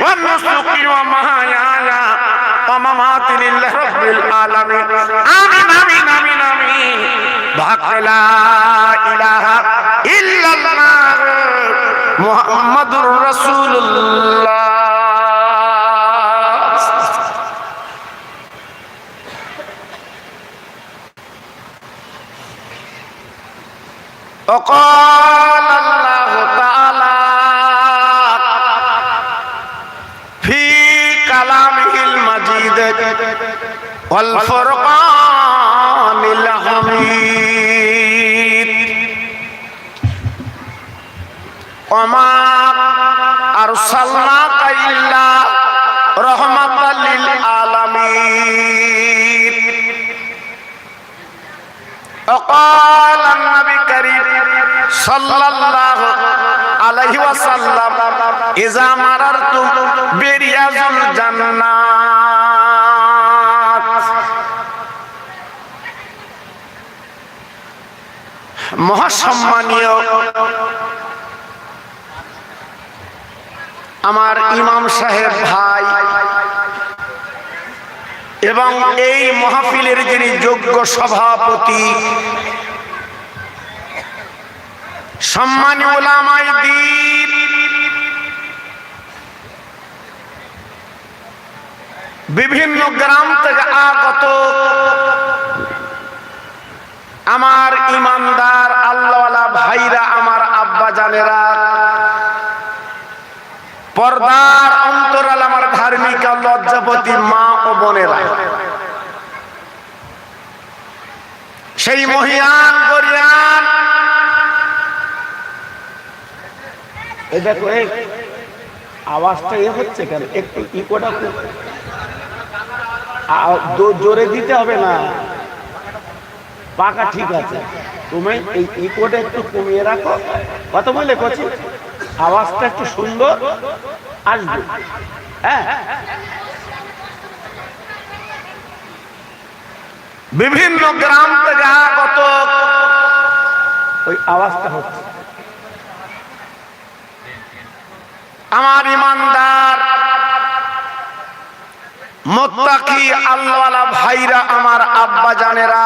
ونسقي ومحياي ومماتي لله رب العالمين آمين آمين آمين آمين بحق لا إله إلا الله محمد رسول الله وقال الله والفرقان الحميد وما أرسلناك إلا رحمة للعالمين وقال النبي الكريم صلى الله عليه وسلم إذا مررتم برياض الجنات মহাসম্মানীয় আমার ইমাম সাহেব ভাই এবং এই মহাফিলের যিনি যোগ্য সভাপতি সম্মানী ওলামাই দিন, বিভিন্ন গ্রাম থেকে আগত আমার ইমানদার আল্লাহওয়ালা ভাইরা, আমার আব্বা জানেরা পর্দার অন্তরাল আমার ধার্মিক লজ্জাপতি মা ও বোনেরা। সেই মহিয়ান গরিয়ান এই দেখো, এই আওয়াজটা এ হচ্ছে কেন? একটু ইকোটা খুব জোরে দিতে হবে না। পাকা ঠিক আছে। তুমি এই ইকোটা একটু কমিয়ে রাখো। কত বলে কচি? আওয়াজটা একটু সুন্দর। আসবে। হ্যাঁ। বিভিন্ন গ্রাম থেকে আগত ওই আওয়াজটা হচ্ছে। আমার ইমানদার মোত্তাকি আল্লাহওয়ালা ভাইরা আমার আব্বা জানেরা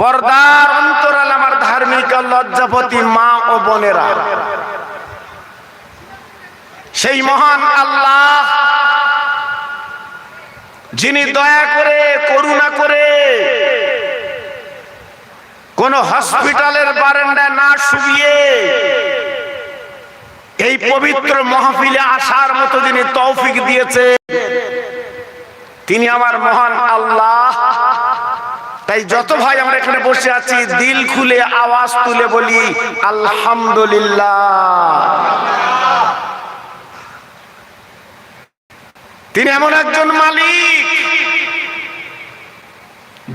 পর্দার অন্তরাল আমার ধার্মিক লজ্জাপতি মা ও বোনেরা। সেই মহান আল্লাহ, যিনি দয়া করে, করুণা করে কোন হসপিটালের বারান্দায় না শুয়ে এই পবিত্র মহাফিলে আসার মতো যিনি তৌফিক দিয়েছে তিনি আমার মহান আল্লাহ। তাই যত ভাই আমরা এখানে বসে আছি, দিল খুলে আওয়াজ তুলে বলি, আলহামদুলিল্লাহ। তিনি এমন একজন মালিক,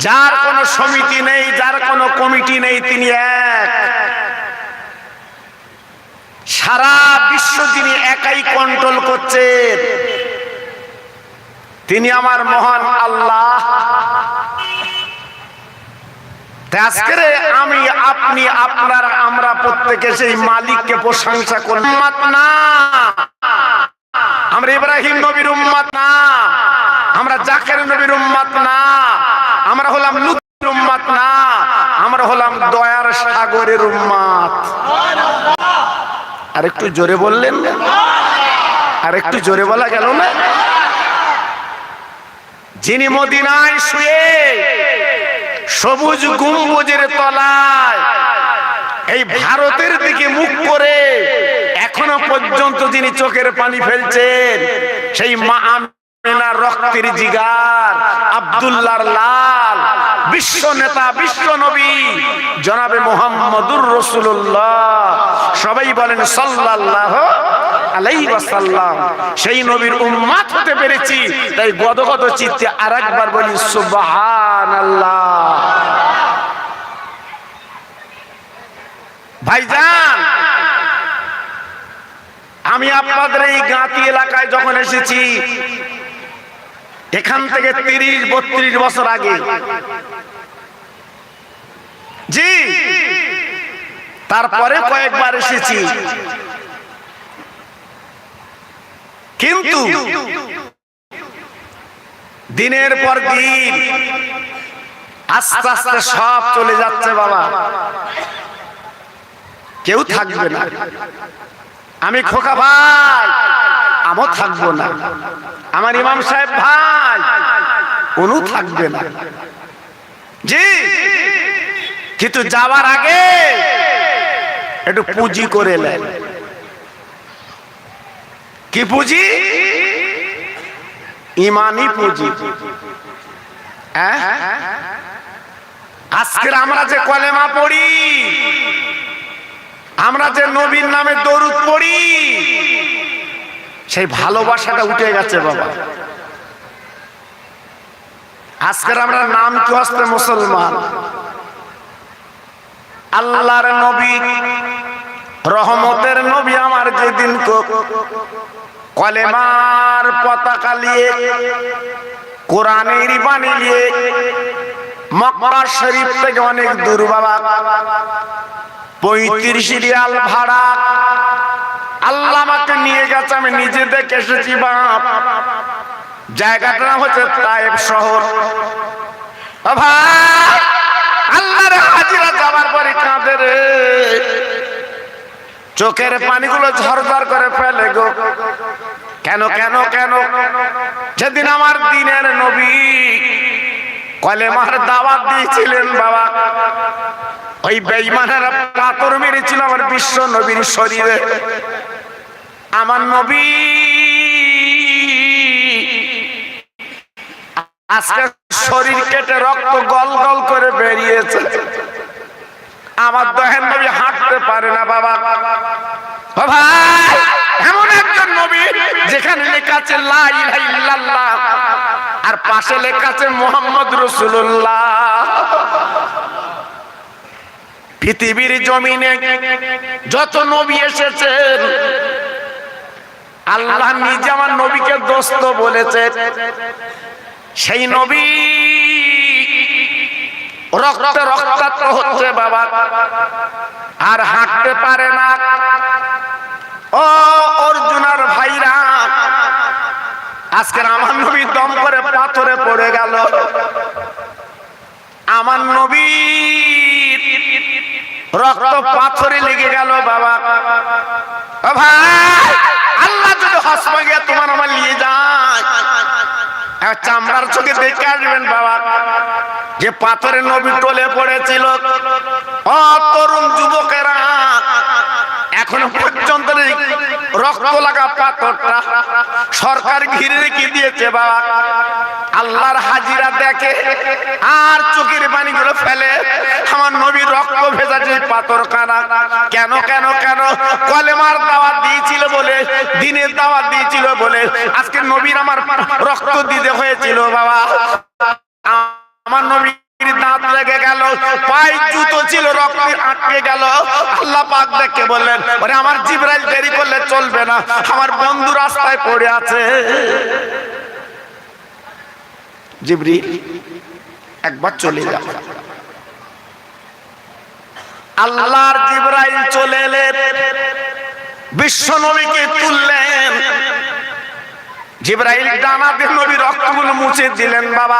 যার কোনো সমিতি নেই, যার কোনো কমিটি নেই, তিনি এক। সারা বিশ্ব তিনি একাই কন্ট্রোল করছেন। তিনি আমার মহান আল্লাহ। তাই আজকের আমি আপনি, আপনারা, আমরা প্রত্যেকে সেই মালিককে প্রশংসা করলাম না। আমরা ইব্রাহিম নবীর না। আমরা জাকের নবীর না। আমরা হলাম না। আমরা হলাম দয়ার সাগরের উম্মত আর একটু জোরে বললেন? আর একটু জোরে বলা গেল না? যিনি মদিনায় শুয়ে সবুজ গুম্বুজের তলায়। এই ভারতের দিকে মুখ করে এখনও পর্যন্ত যিনি চোখের পানি ফেলছেন, সেই মা আমিনা রক্তের জিগার আব্দুল্লাহর লাল, বিশ্ব নেতা, বিশ্ব নবী, জনাবে মোহাম্মদুর রসুল্লাহ সবাই বলেন সাল্লাল্লাহ আলাইহি ওয়াসাল্লাম সেই নবীর উম্মাত হতে পেরেছি। তাই গদগদ চিত্তে আরেকবার বলি সুবহানাল্লাহ। ভাইজান আমি আপনাদের এই গাঁতি এলাকায় যখন এসেছি এখান থেকে তিরিশ বত্রিশ বছর আগে। জি তারপরে কয়েকবার এসেছি। কিন্তু দিনের পর দিন আস্তে আস্তে সব চলে যাচ্ছে বাবা। কেউ থাকবে না। আমি খোকা ভাই, আমও থাকব না। আমার ইমাম সাহেব ভাই উনু থাকবে না। জি, কিন্তু যাওয়ার আগে একটু পুঁজি করে নেন। কি পুঁজি? ইমানি পুঁজি। হ্যাঁ? আজকের আমরা যে কলেমা পড়ি, আমরা যে নবীর নামে দরুদ পড়ি, সেই ভালোবাসাটা উঠে গেছে বাবা। আজকের আমরা নাম কি হস্তে মুসলমান? আল্লাহর নবী রহমতের নবী আমার যেদিন কলেমার পতাকা নিয়ে, কোরআনের বাণী নিয়ে মক্কা শরীফ থেকে অনেক দূর বাবা। পঁয়ত্রিশ রিয়াল ভাড়া। আল্লাহ আমাকে নিয়ে গেছে, আমি নিজে দেখে এসেছি, বাপ। জায়গাটা হচ্ছে তায়েব শহর। ভাই আল্লাহর হাজিরা যাবার পরে কাঁদে রে। চোখের পানিগুলো ঝরঝর করে ফেলে গো। কেন কেন কেন যেদিন আমার দিনের নবী কলেমার দাওয়াত দিয়েছিলেন বাবা ওই বেইমানেরা পাথর মেরেছিল আমার বিশ্ব নবীর শরীরে। আমার নবী আজকে শরীর কেটে রক্ত গল গল করে বেরিয়েছে। আমার দহেন নবী হাঁটতে পারে না বাবা। এমন একজন নবী যেখানে লেখা আছে আর পাশে লেখা আছে, মোহাম্মদ রসুল্লাহ পৃথিবীর জমিনে যত নবী এসেছেন, আল্লাহ নিজে আমার নবীকে দোস্ত বলেছে সেই নবী রক্ত রক্তাক্ত হচ্ছে বাবা। আর হাঁটতে পারে না। ও অর্জুনার ভাইরা, আজকের আমার নবী দম করে পাথরে পড়ে গেল। আমার নবী রক্ত পাথরে লেগে গেল বাবা। ভাই, আল্লাহ যদি হসপা গিয়ে তোমার আমার নিয়ে যায় চামড়ার চোখে দেখে আসবেন বাবা। যে পাথরে নবী টলে পড়েছিল। তরুণ যুবকেরা, এখনও পর্যন্ত রক্ত লাগা পাথরটা সরকার ঘিরে রেখে দিয়েছে বাবা। আল্লাহর হাজিরা দেখে আর চোখের পানিগুলো ফেলে। আমার নবীর রক্ত ভেজা যে পাথর কানা কেন কেন কেন? কলেমার দাওয়াত দিয়েছিল বলে, দিনের দাওয়াত দিয়েছিল বলে আজকে নবীর আমার রক্ত দিতে হয়েছিল বাবা। আমার নবীর দাঁত লেগে গেল পায়ে জুতো ছিল, রক্তে আটকে গেল। আল্লাহ পাক দেখে বললেন আমার জিবরাইল দেরি করলে চলবে না। আমার বন্ধু রাস্তায় পড়ে আছে। জিবরি একবার চলে যাও আল্লাহর জিবরাইল চলে এলেন বিশ্ব নবীকে তুললেন। জিব্রাইল ডানা দিয়ে নবী রক্তগুলো মুছে দিলেন, বাবা।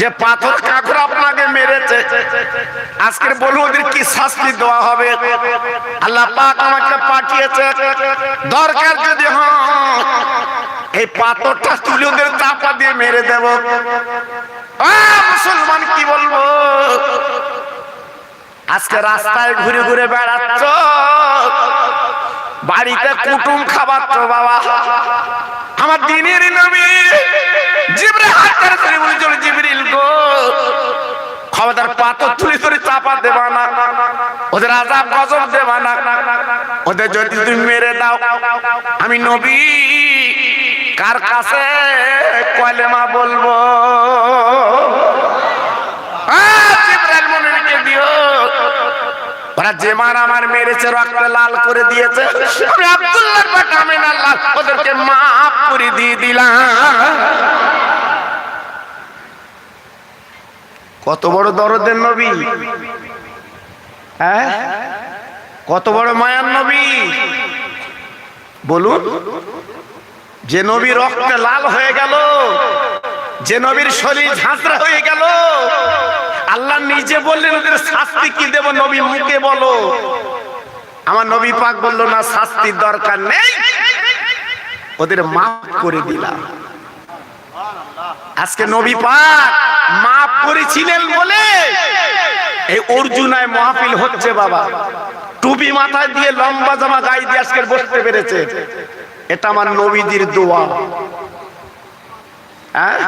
যে পাথর কাকর আপনাকে মেরেছে। আজকের বলুন ওদের কি শাস্তি দেওয়া হবে? আল্লাহ পাক আমাকে পাঠিয়েছে। দরকার যদি এই পাথরটা তুলে ওদের চাপা দিয়ে মেরে দেব। মুসলমান কি বলব? আজকে রাস্তায় ঘুরে ঘুরে বেড়াচ্ছ। বাড়িতে কুটুম খাবাচ্ছ বাবা। আমার দিনের নবী। জিবরে হাত ধরে ধরে বলেছিল জিবরিল গো। পাথর তুলে চাপা দেবা না। ওদের আজাব গজব দেবা না। ওদের যদি তুমি মেরে দাও, আমি নবী কার কাছে কলেমা বলব আহ, জিবরাইল মনে রেখে ওরা যে মার আমার মেরেছে, রক্ত লাল করে দিয়েছে। আমি আব্দুল্লাহর বেটা আমিন আল্লাহ, ওদেরকে মাফ করে দিয়ে দিলাম। কত বড় দরদের নবী। হ্যাঁ? কত বড় মায়ার নবী। বলুন, যে নবী রক্তে লাল হয়ে গেল, যে নবীর শরীর ঝাঁচরা হয়ে গেল আল্লাহ নিজে বললেন ওদের শাস্তি কি দেব নবী মুখে বলো? আমার নবী পাক বলল, না, শাস্তির দরকার নেই। ওদের মাফ করে দিলাম। আজকে নবী পাক মাফ করেছিলেন বলে এই অর্জুনায় মহাফিল হচ্ছে বাবা। টুপি মাথায় দিয়ে লম্বা জামা গায়ে দিয়ে আজকে বসতে পেরেছে। এটা আমার নবীজির দোয়া। হ্যাঁ?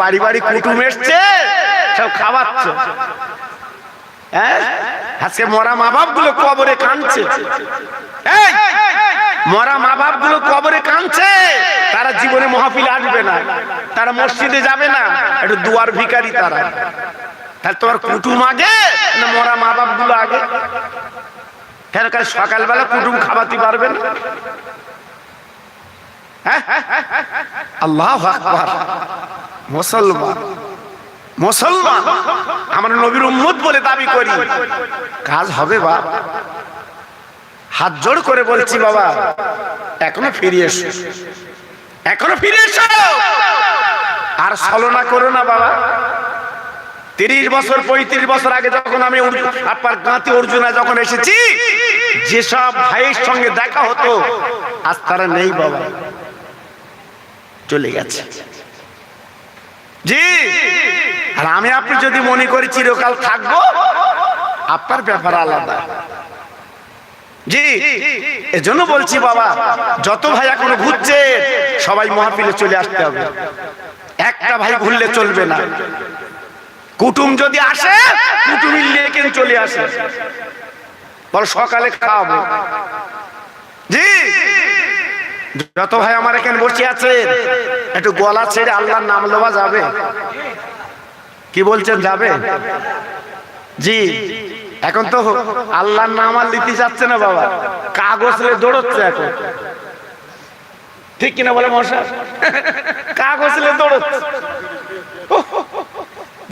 বাড়ি বাড়ি কুটুম এসছে। হ্যাঁ? আজকে মরা মা বাপগুলো কবরে কাঁদছে। মরা মা বাপগুলো কবরে কাঁদছে। তারা জীবনে মহাফিল আসবে না। তারা মসজিদে যাবে না। দুয়ার ভিকারি তারা। তোমার কুটুম আগে মরা মা আগে? সকালবেলা কুটুম খাওয়াতে পারবে না? হ্যাঁ? মুসলমান। মুসলমান। আমরা নবীর উম্মত বলে দাবি করি। কাজ হবে বা? হাত জোড় করে বলছি, বাবা, এখনও ফিরে এসো। এখনও ফিরে এসো। আর ছলনা করো না, বাবা। তিরিশ বছর, পঁয়ত্রিশ বছর আগে যখন আমি আপনার গাঁতি অর্জুনা যখন এসেছি, যেসব ভাইয়ের সঙ্গে দেখা হতো, আজ তারা নেই, বাবা। চলে গেছে। জি। আর আমি আপনি যদি মনে করি চিরকাল থাকব, আপনার ব্যাপার আলাদা। জি, এজন্য বলছি বাবা, যত ভাই এখনও ঘুরছে, সবাই মহাপিলে চলে আসতে হবে। একটা ভাই ঘুরলে চলবে না। কুটুম যদি আসে কুটুমির লেকেন চলে আসে? বল, সকালে খাওয়াবো। জি, যত ভাই আমার এখানে বসে আছে, একটু গলা ছেড়ে আল্লাহর নাম লওয়া যাবে। কি বলছেন যাবে? জি। এখন তো আল্লাহর নাম আর লিতে যাচ্ছে না বাবা। কাগজ দৌড়চ্ছে এখন। ঠিক কিনা বলে মশা কাগজ দৌড়চ্ছে।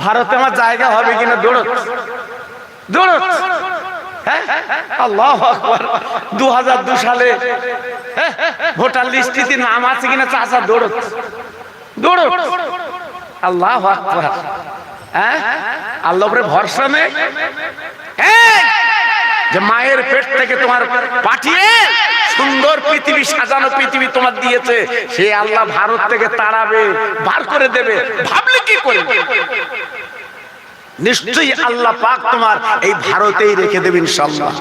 ভারতে আমার জায়গা হবে কিনা দৌড়চ্ছে। দৌড়চ্ছে। হ্যাঁ? আল্লাহ দু হাজার দু সালে হ্যাঁ, ভোটার লিস্টিতে নাম আছে কিনা চাষা দৌড়চ্ছে। দৌড়চ্ছে। আল্লাহ আকবার। হ্যাঁ? আল্লাহ ভরসা নেই? যে মায়ের পেট থেকে তোমার পাঠিয়ে সুন্দর পৃথিবী, সাজানো পৃথিবী তোমার দিয়েছে, সে আল্লাহ ভারত থেকে তাড়াবে, বার করে দেবে। ভাবলে কি করে? নিশ্চয়ই আল্লাহ পাক তোমার এই ভারতেই রেখে দেবেন ইনশাল্লাহ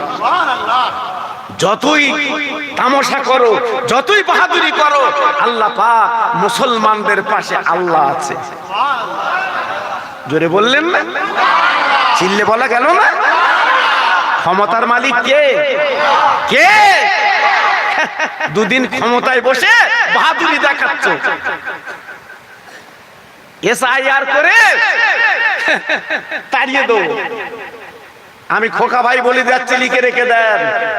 যতই তামাশা করো, যতই বাহাদুরি করো, আল্লাহ পাক মুসলমানদের পাশে আল্লাহ আছে। জোরে বললেন না? চিল্লে বলা গেল না? ক্ষমতার মালিক কে? কে? দুদিন ক্ষমতায় বসে বাহাদুরি দেখাচ্ছ। এসআইআর করে তাড়িয়ে দেবো আমি খোকা ভাই বলে যাচ্ছি, লিখে রেখে দেন।